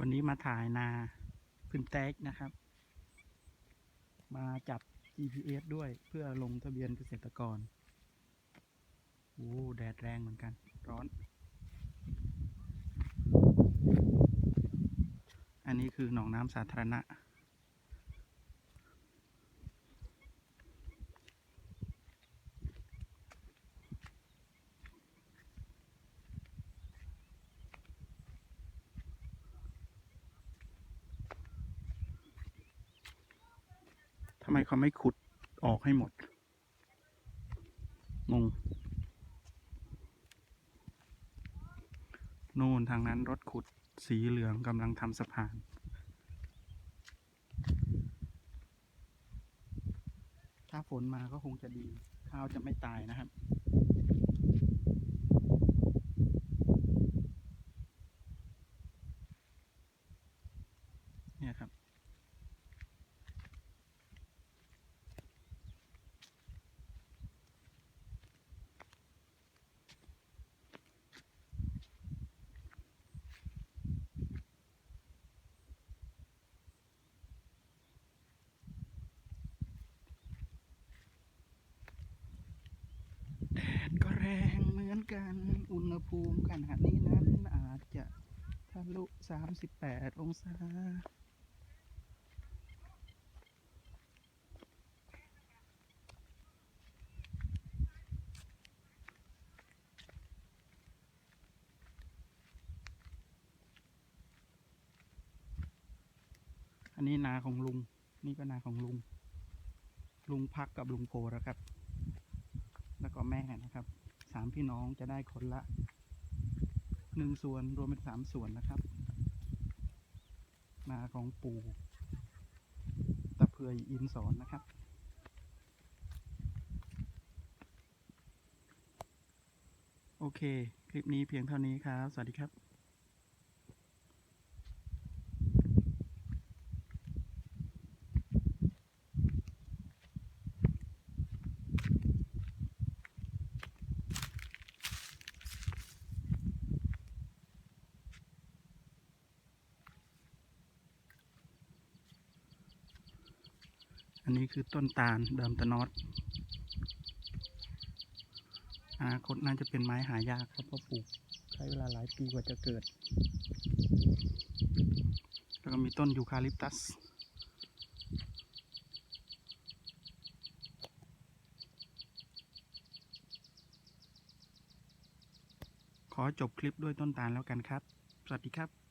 วันนี้มาถ่ายนาพึ่งแตกนะครับ มาจับ GPS ด้วยเพื่อลงทะเบียนเกษตรกรโอ้แดดแรงเหมือนกัน ร้อน อันนี้คือหนองน้ำสาธารณะ ทำไมเขาไม่ขุดออกให้หมดงงนู่นทางนั้นรถขุดสีเหลืองกำลังทำสะพาน ถ้าฝนมาก็คงจะดี ข้าวจะไม่ตายนะครับเนี่ยครับ แดดก็แรงเหมือน กันอุณหภูมิขนาดนี้นั้นอาจจะทะลุ 38 องศาอันนี้นาของลุง นี่ก็นาของลุง ลุงพักกับลุงโพนะครับ แล้วก็แม่นะครับ สามพี่น้องจะได้คนละหนึ่งส่วนรวมเป็นสามส่วนนะครับ นาของปู่ตะเพื่อยอินสอนนะครับโอเค คลิปนี้เพียงเท่านี้ครับ สวัสดีครับ อันนี้คือต้นตาลเดิมตะนอดอนาคตน่าจะเป็นไม้หายากครับเพราะปลูกใช้เวลาหลายปีกว่าจะเกิด แล้วก็มีต้นยูคาลิปตัส ขอจบคลิปด้วยต้นตาลแล้วกันครับ สวัสดีครับ